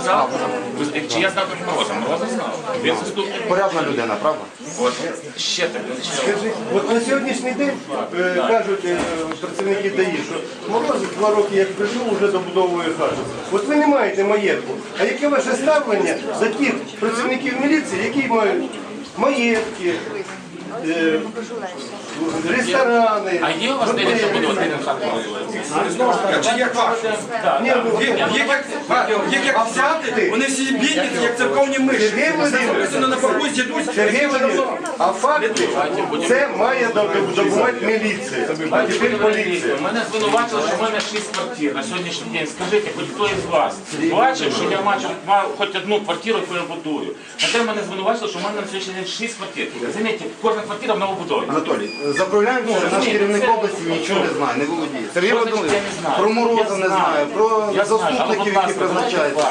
казав? Ви- Чи я знав про Мороза? Мороза знав. Він заступник. Порядна людина, правда? От ще так. Скажіть, от на сьогоднішній день е, кажуть е, працівники ДАІ, що Мороз два роки як прийшов, вже добудовує хату. От ви не маєте маєтку. А яке ваше ставлення за тих працівників міліції, які мають маєтки, е, ресторани? А є у вас де готелі? забудувати? Чи як ну, Їх як взяти, вони всі бідні, як церковні миші. Сергій Володимирович. Написано на бабусі дідусь. Сергій Володимирович, а факти це має добувати міліція, а тепер поліція. Мене звинувачили, що в мене шість квартир на сьогоднішній день. Скажіть, хоч хто із вас бачив, що я маю, хоч одну квартиру, яку я будую. На те мене звинувачили, що в мене на сьогоднішній день шість квартир. Замітьте, кожна квартира в новобудові. Анатолій, заправляємо, наш керівник області нічого не знає, не володіє. Сергій Що значить, я не знаю? про Мороза не знаю. про Я знаю, але, заступників, будь які ласка, призначаються.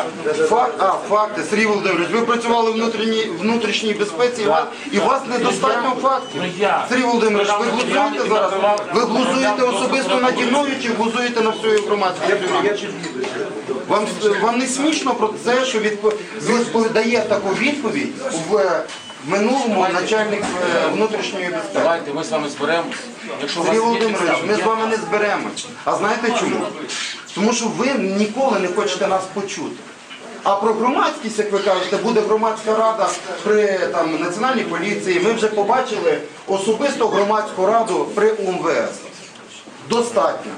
Факт, а, факти, Сергій Володимирович, ви працювали в внутрішній, внутрішній безпеці, і вас- і у вас недостатньо фактів. Ну, я. Сергій Володимирович, ви глузуєте зараз? Ви глузуєте особисто наді мною чи глузуєте на всю громадську Вам, вам не смішно про це, що відпо- відповідає таку відповідь в е, минулому начальник е, внутрішньої безпеки? Давайте ми з вами зберемось. Якщо у вас Сергій є Володимирович, підстави, ми з я- вами не зберемось. А знаєте чому? Тому що ви ніколи не хочете нас почути. А про громадськість, як ви кажете, буде громадська рада при там, національній поліції. Ми вже побачили особисто громадську раду при УМВС. Достатньо.